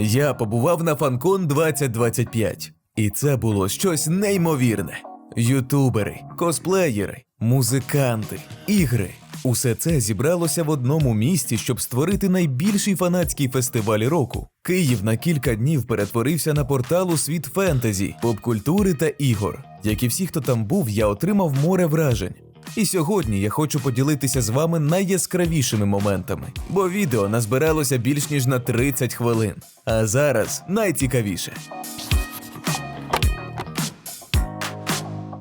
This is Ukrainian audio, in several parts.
Я побував на Фанкон 2025, і це було щось неймовірне. Ютубери, косплеєри, музиканти, ігри. Усе це зібралося в одному місці, щоб створити найбільший фанатський фестиваль року. Київ на кілька днів перетворився на портал у світ фентезі, поп-культури та ігор. Як і всі, хто там був, я отримав море вражень. І сьогодні я хочу поділитися з вами найяскравішими моментами, бо відео назбиралося більш ніж на 30 хвилин. А зараз найцікавіше.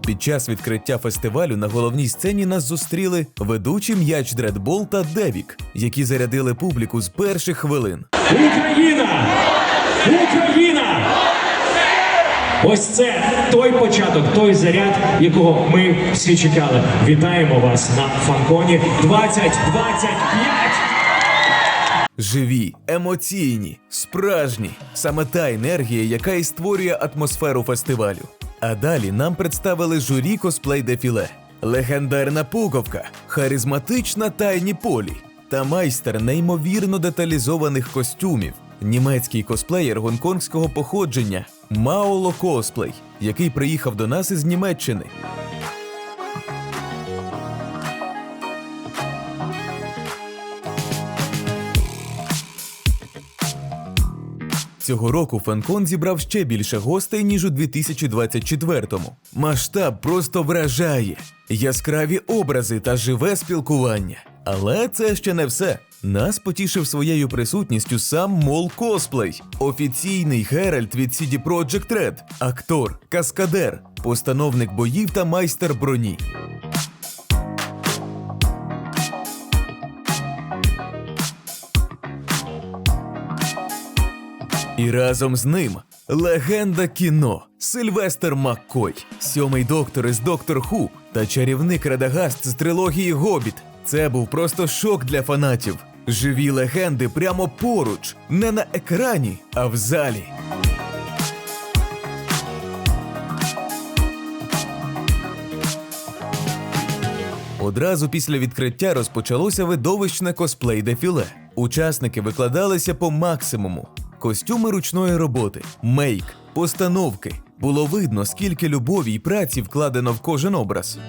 Під час відкриття фестивалю на головній сцені нас зустріли ведучі м'яч Дредбол та Девік, які зарядили публіку з перших хвилин. Україна! Україна! Ось це той початок, той заряд, якого ми всі чекали. Вітаємо вас на фанконі 2025! Живі, емоційні, справжні саме та енергія, яка і створює атмосферу фестивалю. А далі нам представили журі косплей дефіле, легендарна пуговка, харизматична тайні полі та майстер неймовірно деталізованих костюмів. Німецький косплеєр гонконгського походження Маоло Косплей, який приїхав до нас із Німеччини. Цього року Фанкон зібрав ще більше гостей, ніж у 2024-му. Масштаб просто вражає, яскраві образи та живе спілкування. Але це ще не все. Нас потішив своєю присутністю сам Мол Косплей, офіційний Геральт від CD Projekt Red, актор, каскадер, постановник боїв та майстер броні. І разом з ним легенда кіно Сильвестр Маккой, сьомий доктор із Доктор Ху та чарівник Радагаст з трилогії Гобіт. Це був просто шок для фанатів. Живі легенди прямо поруч, не на екрані, а в залі. Одразу після відкриття розпочалося видовищне косплей дефіле. Учасники викладалися по максимуму. Костюми ручної роботи, мейк, постановки. Було видно, скільки любові й праці вкладено в кожен образ.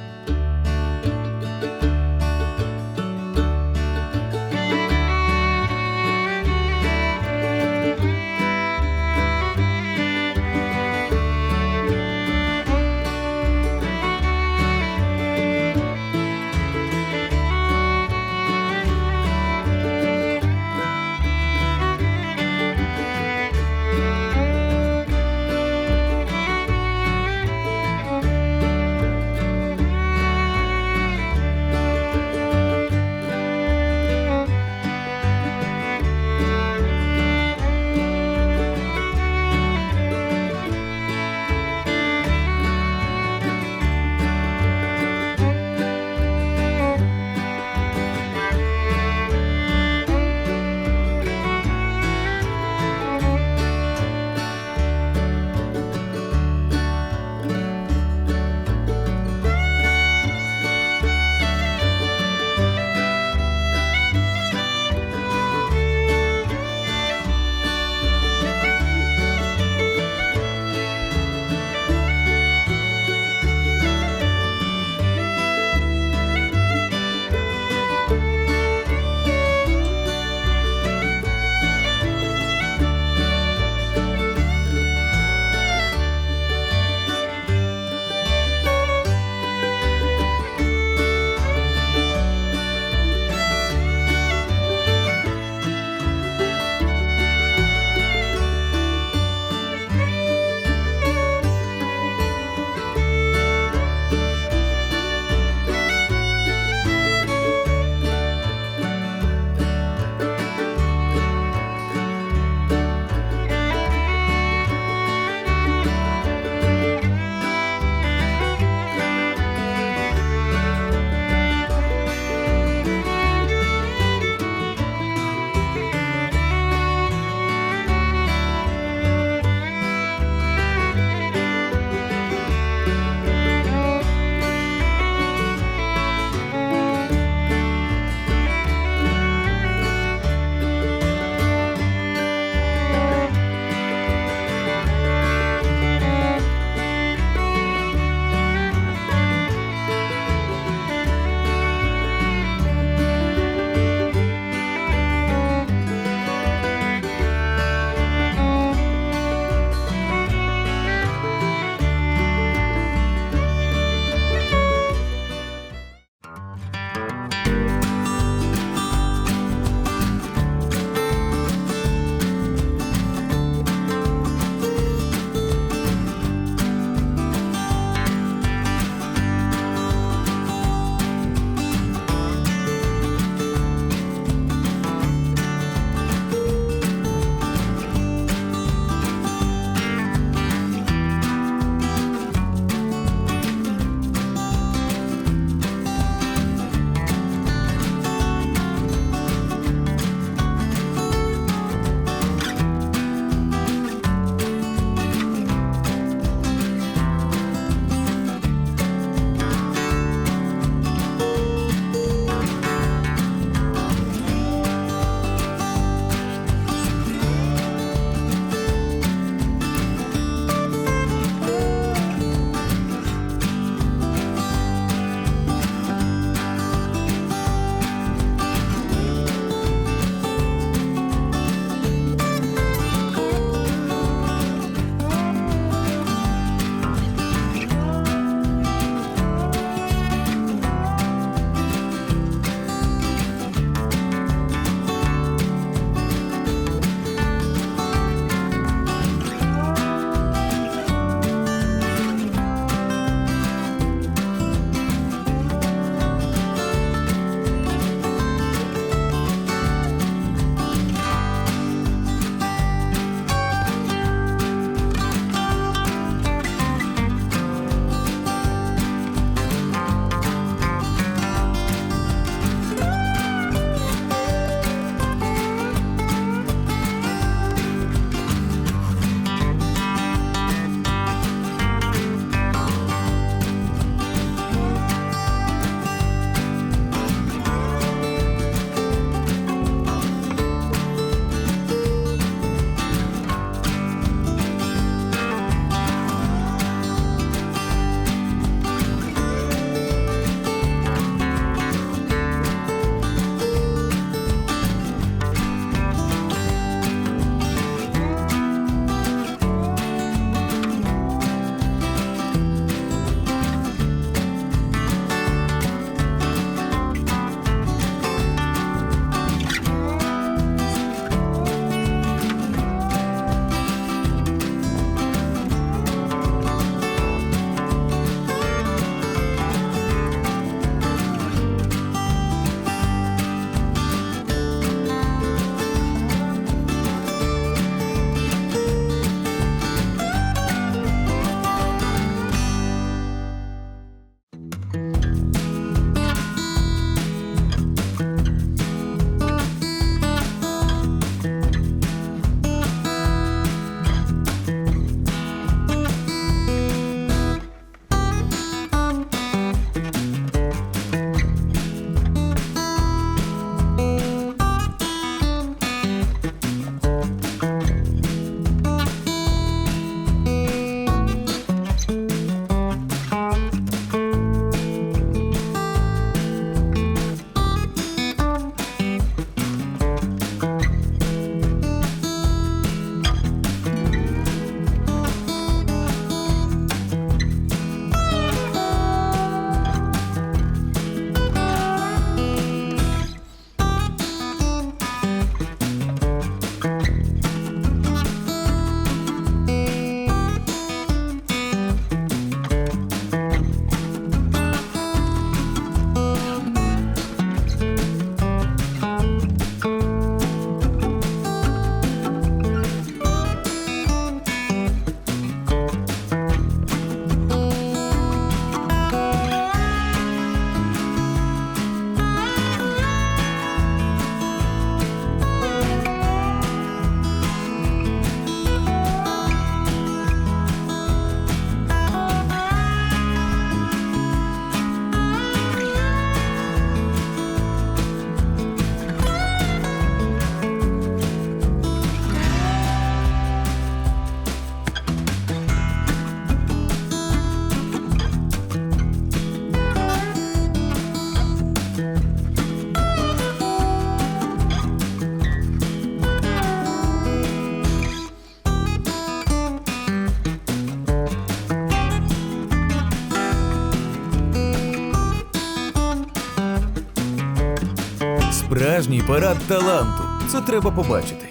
Справжній парад таланту. Це треба побачити.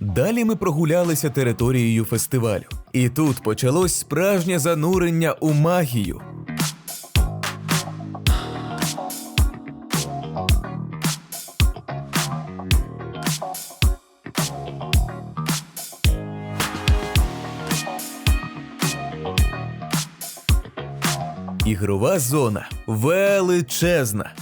Далі ми прогулялися територією фестивалю, і тут почалось справжнє занурення у магію. Ігрова зона величезна.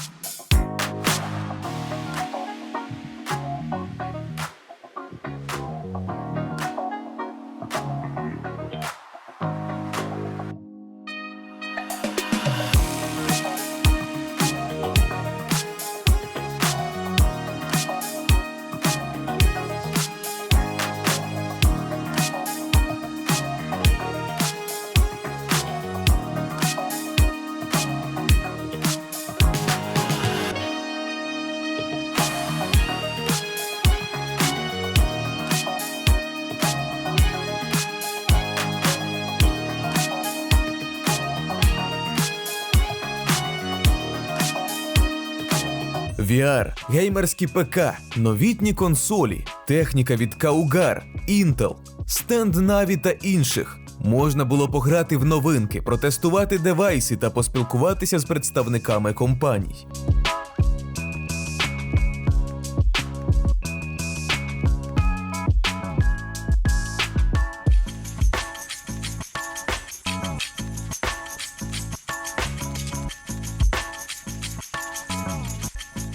VR, геймерські ПК, новітні консолі, техніка від Kaugar, Intel, стенд Na'Vi та інших. Можна було пограти в новинки, протестувати девайси та поспілкуватися з представниками компаній.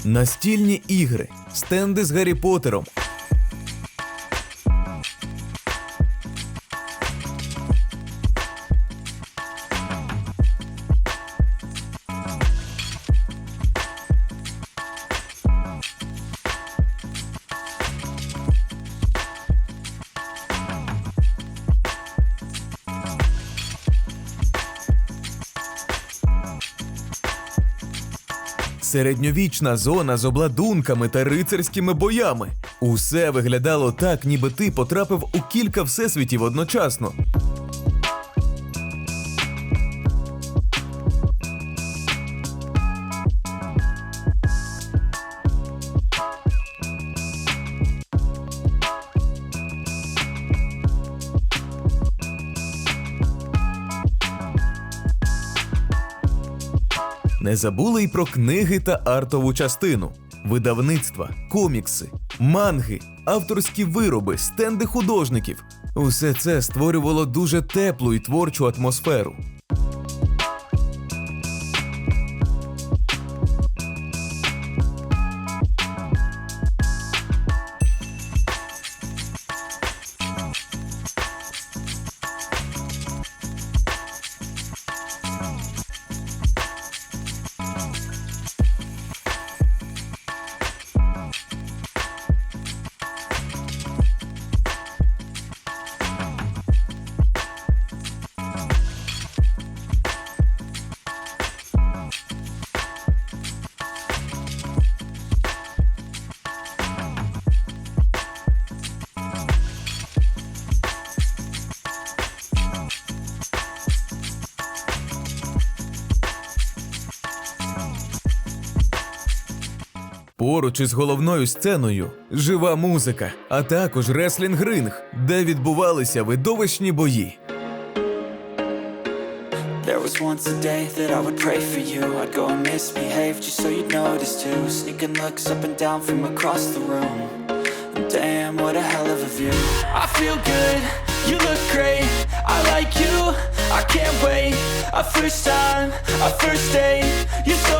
Настільні ігри, стенди з Гаррі Поттером. Середньовічна зона з обладунками та рицарськими боями. Усе виглядало так, ніби ти потрапив у кілька всесвітів одночасно. Не забули й про книги та артову частину, видавництва, комікси, манги, авторські вироби, стенди художників. Усе це створювало дуже теплу і творчу атмосферу. Поруч із головною сценою жива музика, а також реслінг-ринг, де відбувалися видовищні бої. There was once a day that I would pray for you. I'd go and misbehave just so you'd notice too. Sneaking looks up and down from across the room. Damn, what a hell of a view. I feel good, you look great. I like you, I can't wait. A first time, a first date. You're so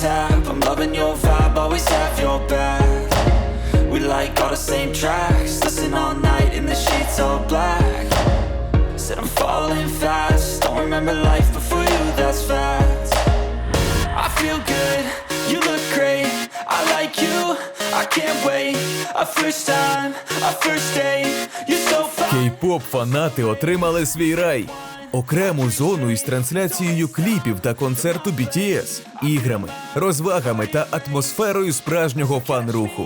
tap. I'm loving your vibe, always have your back. We like all the same tracks, listen all night in the sheets all black. Said I'm falling fast. Don't remember life before you, that's facts. I feel good, you look great. I like you, I can't wait. A first time, a first date. You're so fine. Кей-поп фанати отримали свій рай. Окрему зону із трансляцією кліпів та концерту BTS, іграми, розвагами та атмосферою справжнього фан-руху.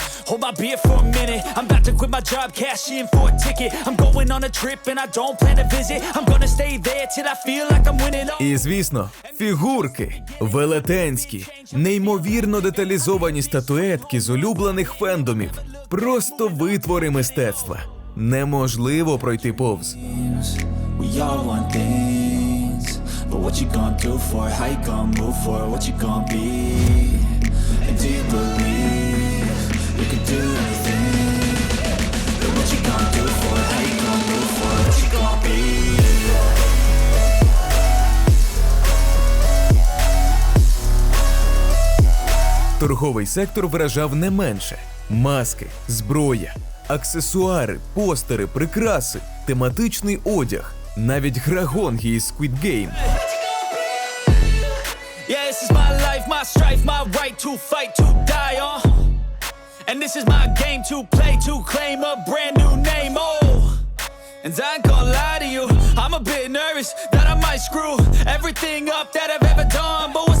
Hold my beer for a minute. I'm about to quit my job, cash in for a ticket. I'm going on a trip and I don't plan to visit. I'm gonna stay there till I feel like I'm winning. Oh. І звісно, фігурки велетенські, неймовірно деталізовані статуетки з улюблених фендомів, просто витвори мистецтва. Неможливо пройти повз. But what you gonna do for it? How you gonna move for it? What you gonna be? Торговий сектор вражав не менше: маски, зброя, аксесуари, постери, прикраси, тематичний одяг, навіть гра гонги із Squid Game. Yeah, this is my life, my strife, my right to fight, to die on. And this is my game to play, to claim a brand new name. Oh, and I ain't gonna lie to you, I'm a bit nervous that I might screw everything up that I've ever done. But what's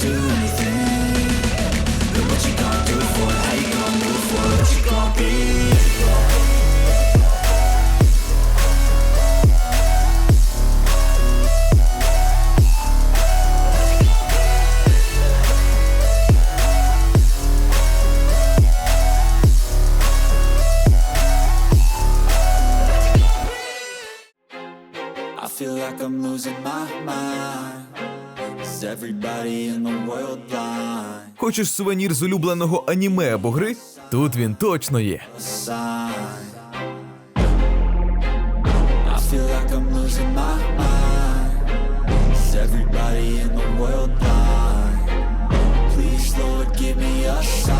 do Хочеш сувенір з улюбленого аніме або гри? Тут він точно є. Everybody in the world blind? Please, Lord, give me a sign.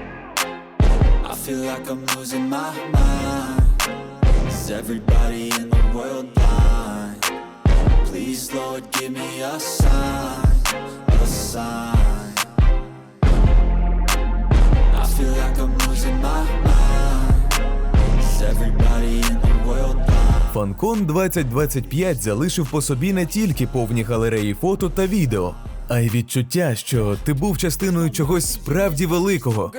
Feel like I'm losing my mind. Is everybody in the world blind? Please, Lord, give me a sign, a sign. I feel like I'm losing my mind. Is everybody in the world blind? Фанкон 2025 залишив по собі не тільки повні галереї фото та відео, а й відчуття, що ти був частиною чогось справді великого.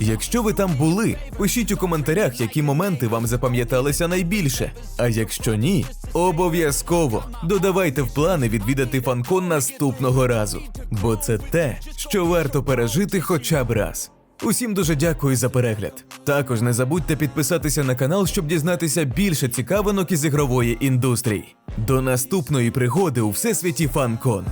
Якщо ви там були, пишіть у коментарях, які моменти вам запам'яталися найбільше. А якщо ні, обов'язково додавайте в плани відвідати фанкон наступного разу, бо це те, що варто пережити хоча б раз. Усім дуже дякую за перегляд. Також не забудьте підписатися на канал, щоб дізнатися більше цікавинок із ігрової індустрії. До наступної пригоди у всесвіті фанкон.